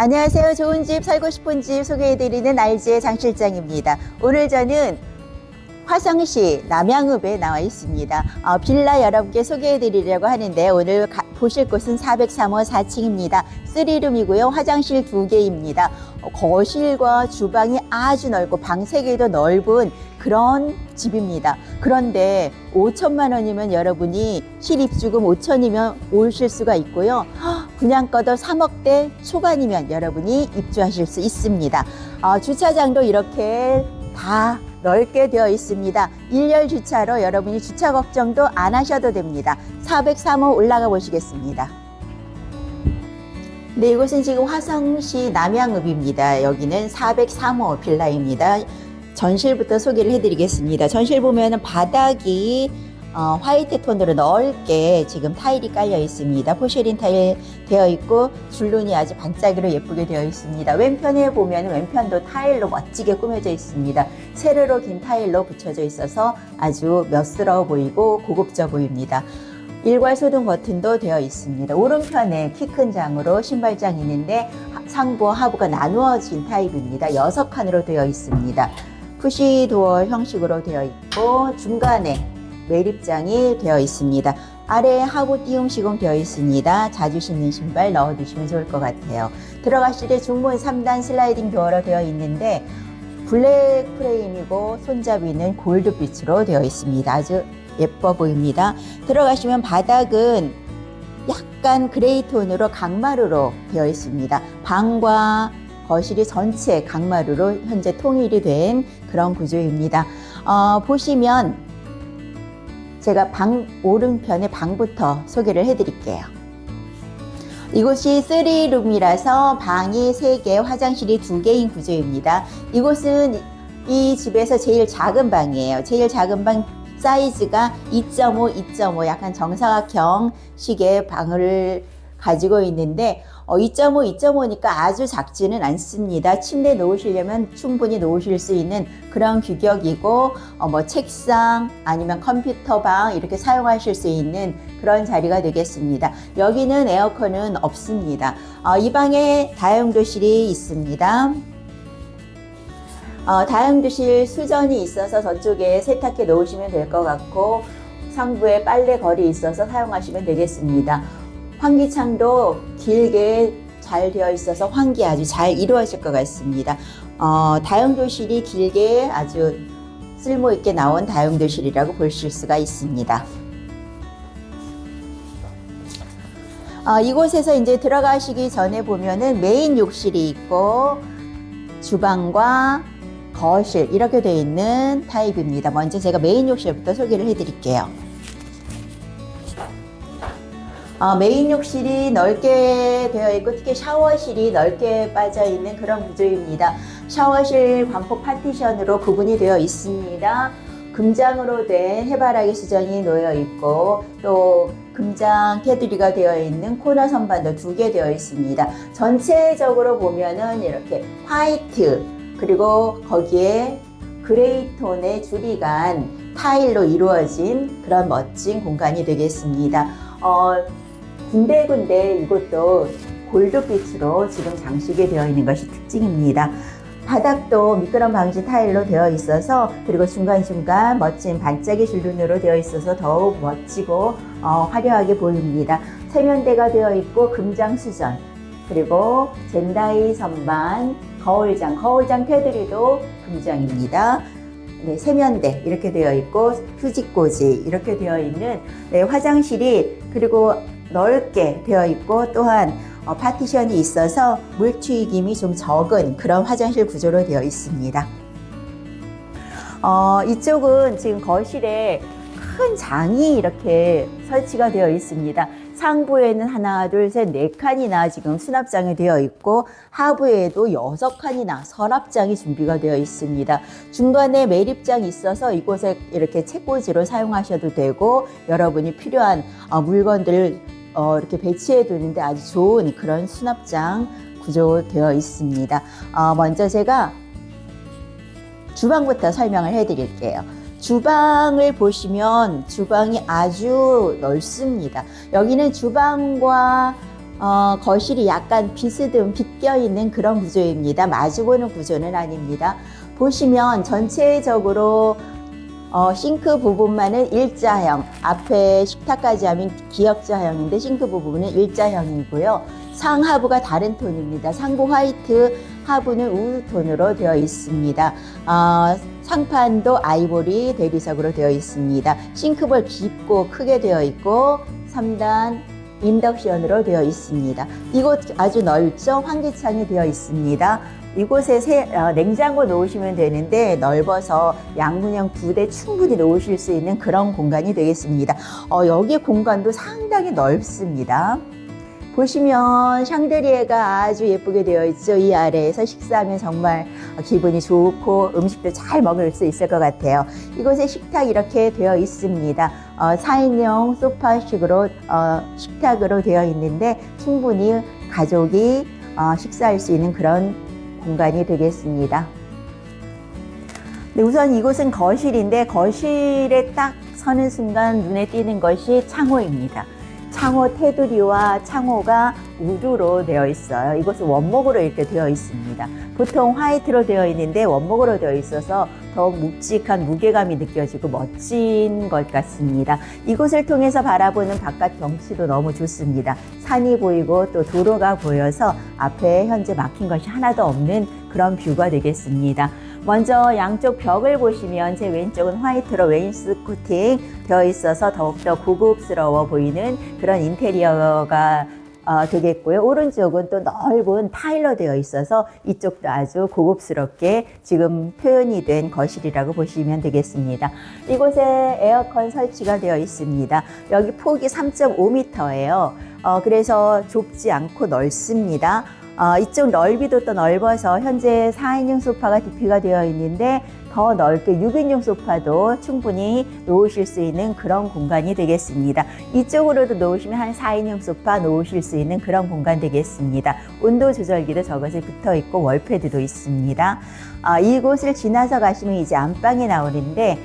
안녕하세요. 좋은 집, 살고 싶은 집 소개해드리는 알지의 장 실장입니다. 오늘 저는 화성시 남양읍에 나와 있습니다. 어, 빌라 여러분께 소개해드리려고 하는데 오늘 가- 보실 곳은 403호 4층입니다. 3룸이고요. 화장실 2개입니다. 어, 거실과 주방이 아주 넓고 방 3개도 넓은 그런 집입니다. 그런데 5천만 원이면 여러분이 실입주금 5천이면 오실 수가 있고요. 헉, 분양가도 3억대 초반이면 여러분이 입주하실 수 있습니다. 어, 주차장도 이렇게 다 넓게 되어 있습니다. 일렬 주차로 여러분이 주차 걱정도 안 하셔도 됩니다. 403호 올라가 보시겠습니다. 네, 이곳은 지금 화성시 남양읍입니다. 여기는 403호 빌라입니다. 전실부터 소개를 해드리겠습니다. 전실 보면은 바닥이 어, 화이트 톤으로 넓게 지금 타일이 깔려 있습니다. 포쉐린 타일 되어 있고 줄눈이 아주 반짝이로 예쁘게 되어 있습니다. 왼편에 보면 왼편도 타일로 멋지게 꾸며져 있습니다. 세로로 긴 타일로 붙여져 있어서 아주 멋스러워 보이고 고급져 보입니다. 일괄 소등 버튼도 되어 있습니다. 오른편에 키 큰 장으로 신발장이 있는데 하- 상부와 하부가 나누어진 타입입니다. 여섯 칸으로 되어 있습니다. 푸시 도어 형식으로 되어 있고 중간에 매립장이 되어 있습니다. 아래에 하부 띄움 시공 되어 있습니다. 자주 신는 신발 넣어두시면 좋을 것 같아요. 들어가실 때 중문 3단 슬라이딩 도어로 되어 있는데 블랙 프레임이고 손잡이는 골드빛으로 되어 있습니다. 아주 예뻐 보입니다. 들어가시면 바닥은 약간 그레이 톤으로 강마루로 되어 있습니다. 방과 거실이 전체 강마루로 현재 통일이 된 그런 구조입니다. 어, 보시면 제가 방 오른편의 방부터 소개를 해드릴게요. 이곳이 3룸이라서 방이 3개, 화장실이 2개인 구조입니다. 이곳은 이 집에서 제일 작은 방이에요. 제일 작은 방 사이즈가 2.5, 2.5 약간 정사각형 식의 방을 가지고 있는데 어, 2.5, 2.5니까 아주 작지는 않습니다. 침대 놓으시려면 충분히 놓으실 수 있는 그런 규격이고 어, 뭐 책상 아니면 컴퓨터 방 이렇게 사용하실 수 있는 그런 자리가 되겠습니다. 여기는 에어컨은 없습니다. 어, 이 방에 다용도실이 있습니다. 어, 다용도실 수전이 있어서 저쪽에 세탁기 놓으시면 될 것 같고 상부에 빨래 거리 있어서 사용하시면 되겠습니다. 환기창도 길게 잘 되어 있어서 환기 아주 잘 이루어질 것 같습니다. 어, 다용도실이 길게 아주 쓸모 있게 나온 다용도실이라고 보실 수가 있습니다. 어, 이곳에서 이제 들어가시기 전에 보면은 메인 욕실이 있고 주방과 거실 이렇게 되어 있는 타입입니다. 먼저 제가 메인 욕실부터 소개를 해드릴게요. 어, 메인 욕실이 넓게 되어 있고 특히 샤워실이 넓게 빠져 있는 그런 구조입니다. 샤워실 광폭 파티션으로 구분이 되어 있습니다. 금장으로 된 해바라기 수전이 놓여 있고 또 금장 테두리가 되어 있는 코너 선반도 두 개 되어 있습니다. 전체적으로 보면은 이렇게 화이트 그리고 거기에 그레이 톤의 줄이 간 타일로 이루어진 그런 멋진 공간이 되겠습니다. 어, 군데군데 이곳도 골드빛으로 지금 장식이 되어 있는 것이 특징입니다. 바닥도 미끄럼 방지 타일로 되어 있어서 그리고 중간중간 멋진 반짝이 줄눈으로 되어 있어서 더욱 멋지고 어, 화려하게 보입니다. 세면대가 되어 있고 금장 수전 그리고 젠다이 선반 거울장 거울장 테두리도 금장입니다. 네, 세면대 이렇게 되어 있고 휴지꽂이 이렇게 되어 있는 네, 화장실이 그리고 넓게 되어 있고 또한 어, 파티션이 있어서 물 튀김이 좀 적은 그런 화장실 구조로 되어 있습니다. 어, 이쪽은 지금 거실에 큰 장이 이렇게 설치가 되어 있습니다. 상부에는 하나, 둘, 셋, 네 칸이나 지금 수납장이 되어 있고 하부에도 여섯 칸이나 서랍장이 준비가 되어 있습니다. 중간에 매립장이 있어서 이곳에 이렇게 책꽂이로 사용하셔도 되고 여러분이 필요한 어, 물건들을 어, 이렇게 배치해 두는데 아주 좋은 그런 수납장 구조되어 있습니다. 어, 먼저 제가 주방부터 설명을 해 드릴게요. 주방을 보시면 주방이 아주 넓습니다. 여기는 주방과 어, 거실이 약간 비스듬 빗겨 있는 그런 구조입니다. 마주보는 구조는 아닙니다. 보시면 전체적으로 어, 싱크 부분만은 일자형, 앞에 식탁까지 하면 기역자형인데 싱크 부분은 일자형이고요. 상하부가 다른 톤입니다. 상부 화이트, 하부는 우드 톤으로 되어 있습니다. 어, 상판도 아이보리 대리석으로 되어 있습니다. 싱크볼 깊고 크게 되어 있고 3단 인덕션으로 되어 있습니다. 이곳 아주 넓죠? 환기창이 되어 있습니다. 이곳에 세, 어, 냉장고 놓으시면 되는데 넓어서 양문형 두 대 충분히 놓으실 수 있는 그런 공간이 되겠습니다. 어, 여기 공간도 상당히 넓습니다. 보시면 샹드리에가 아주 예쁘게 되어 있죠. 이 아래에서 식사하면 정말 기분이 좋고 음식도 잘 먹을 수 있을 것 같아요. 이곳에 식탁 이렇게 되어 있습니다. 어, 4인용 소파식으로 어, 식탁으로 되어 있는데 충분히 가족이 어, 식사할 수 있는 그런 공간이 되겠습니다. 네, 우선 이곳은 거실인데 거실에 딱 서는 순간 눈에 띄는 것이 창호입니다. 창호 테두리와 창호가 우드로 되어 있어요. 이것은 원목으로 이렇게 되어 있습니다. 보통 화이트로 되어 있는데 원목으로 되어 있어서 더욱 묵직한 무게감이 느껴지고 멋진 것 같습니다. 이곳을 통해서 바라보는 바깥 경치도 너무 좋습니다. 산이 보이고 또 도로가 보여서 앞에 현재 막힌 것이 하나도 없는 그런 뷰가 되겠습니다. 먼저 양쪽 벽을 보시면 제 왼쪽은 화이트로 웨인스코팅 되어 있어서 더욱더 고급스러워 보이는 그런 인테리어가 어, 되겠고요. 오른쪽은 또 넓은 타일로 되어 있어서 이쪽도 아주 고급스럽게 지금 표현이 된 거실이라고 보시면 되겠습니다. 이곳에 에어컨 설치가 되어 있습니다. 여기 폭이 3.5m예요. 어, 그래서 좁지 않고 넓습니다. 어, 이쪽 넓이도 또 넓어서 현재 4인용 소파가 DP가 되어 있는데 더 넓게 6인용 소파도 충분히 놓으실 수 있는 그런 공간이 되겠습니다. 이쪽으로도 놓으시면 한 4인용 소파 놓으실 수 있는 그런 공간 되겠습니다. 온도 조절기도 저것에 붙어 있고 월패드도 있습니다. 아, 이곳을 지나서 가시면 이제 안방이 나오는데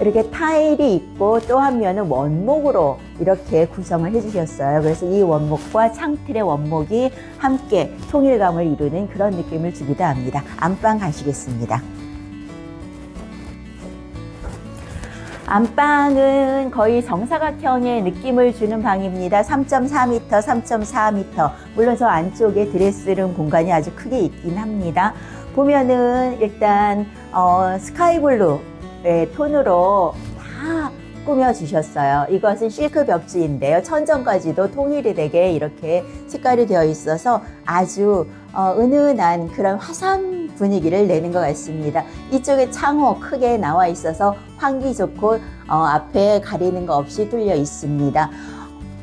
이렇게 타일이 있고 또 한 면은 원목으로 이렇게 구성을 해주셨어요. 그래서 이 원목과 창틀의 원목이 함께 통일감을 이루는 그런 느낌을 주기도 합니다. 안방 가시겠습니다. 안방은 거의 정사각형의 느낌을 주는 방입니다. 3.4m, 3.4m. 물론 저 안쪽에 드레스룸 공간이 아주 크게 있긴 합니다. 보면은 일단 어, 스카이블루 의 톤으로 다 꾸며 주셨어요. 이것은 실크 벽지인데요. 천정까지도 통일이 되게 이렇게 색깔이 되어 있어서 아주 어, 은은한 그런 화산 분위기를 내는 것 같습니다. 이쪽에 창호 크게 나와 있어서 환기 좋고 어, 앞에 가리는 거 없이 뚫려 있습니다.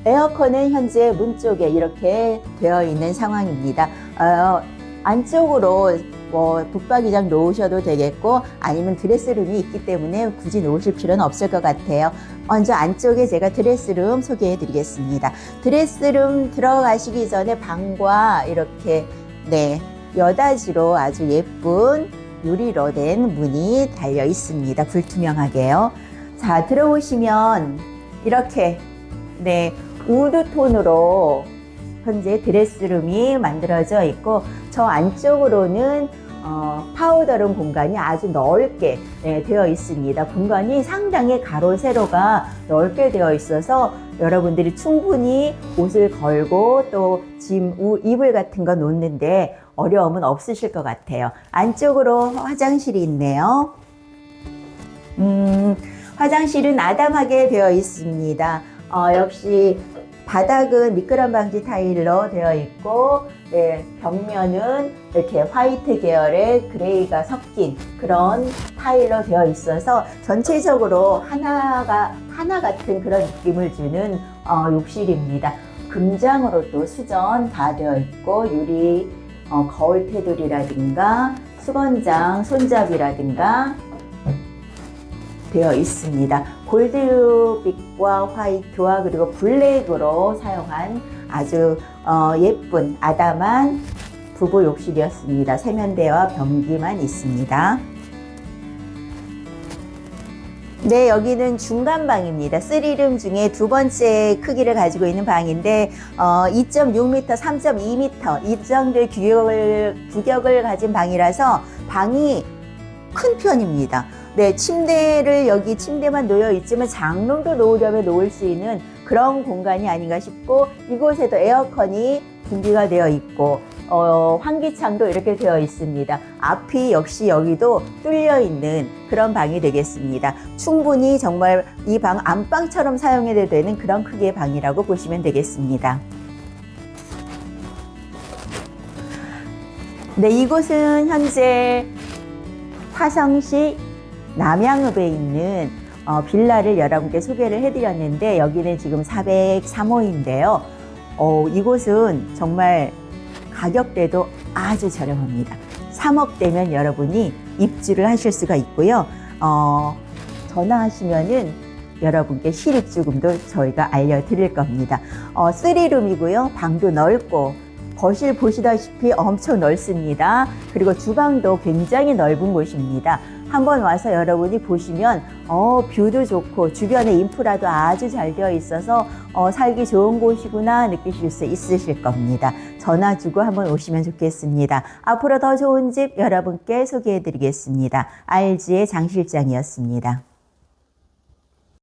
에어컨은 현재 문 쪽에 이렇게 되어 있는 상황입니다. 어, 안쪽으로 뭐 붙박이장 놓으셔도 되겠고 아니면 드레스룸이 있기 때문에 굳이 놓으실 필요는 없을 것 같아요. 먼저 안쪽에 제가 드레스룸 소개해 드리겠습니다. 드레스룸 들어가시기 전에 방과 이렇게 네 여닫이로 아주 예쁜 유리로 된 문이 달려 있습니다. 불투명하게요. 자 들어오시면 이렇게 네 우드 톤으로 현재 드레스룸이 만들어져 있고 저 안쪽으로는 어, 파우더룸 공간이 아주 넓게 네, 되어 있습니다. 공간이 상당히 가로 세로가 넓게 되어 있어서 여러분들이 충분히 옷을 걸고 또 짐, 우, 이불 같은 거 놓는데 어려움은 없으실 것 같아요. 안쪽으로 화장실이 있네요. 음, 화장실은 아담하게 되어 있습니다. 어, 역시 바닥은 미끄럼 방지 타일로 되어 있고 네, 벽면은 이렇게 화이트 계열의 그레이가 섞인 그런 타일로 되어 있어서 전체적으로 하나가 하나 같은 그런 느낌을 주는 어, 욕실입니다. 금장으로 또 수전 다 되어 있고 유리 어, 거울 테두리라든가 수건장 손잡이라든가 되어 있습니다. 골드빛과 화이트와 그리고 블랙으로 사용한 아주 어, 예쁜 아담한 부부 욕실이었습니다. 세면대와 변기만 있습니다. 네, 여기는 중간 방입니다. 3룸 중에 두 번째 크기를 가지고 있는 방인데, 어, 2.6m, 3.2m, 이 정도의 규격을, 규격을 가진 방이라서 방이 큰 편입니다. 네, 침대를 여기 침대만 놓여 있지만 장롱도 놓으려면 놓을 수 있는 그런 공간이 아닌가 싶고, 이곳에도 에어컨이 준비가 되어 있고, 어, 환기창도 이렇게 되어 있습니다. 앞이 역시 여기도 뚫려 있는 그런 방이 되겠습니다. 충분히 정말 이 방 안방처럼 사용해도 되는 그런 크기의 방이라고 보시면 되겠습니다. 네, 이곳은 현재 화성시 남양읍에 있는 어, 빌라를 여러분께 소개를 해드렸는데 여기는 지금 403호인데요. 어, 이곳은 정말 가격대도 아주 저렴합니다. 3억대면 여러분이 입주를 하실 수가 있고요. 어, 전화하시면은 여러분께 실입주금도 저희가 알려드릴 겁니다. 어, 3룸이고요. 방도 넓고 거실 보시다시피 엄청 넓습니다. 그리고 주방도 굉장히 넓은 곳입니다. 한번 와서 여러분이 보시면 어, 뷰도 좋고 주변에 인프라도 아주 잘 되어 있어서 어, 살기 좋은 곳이구나 느끼실 수 있으실 겁니다. 전화 주고 한번 오시면 좋겠습니다. 앞으로 더 좋은 집 여러분께 소개해 드리겠습니다. RG의 장 실장이었습니다.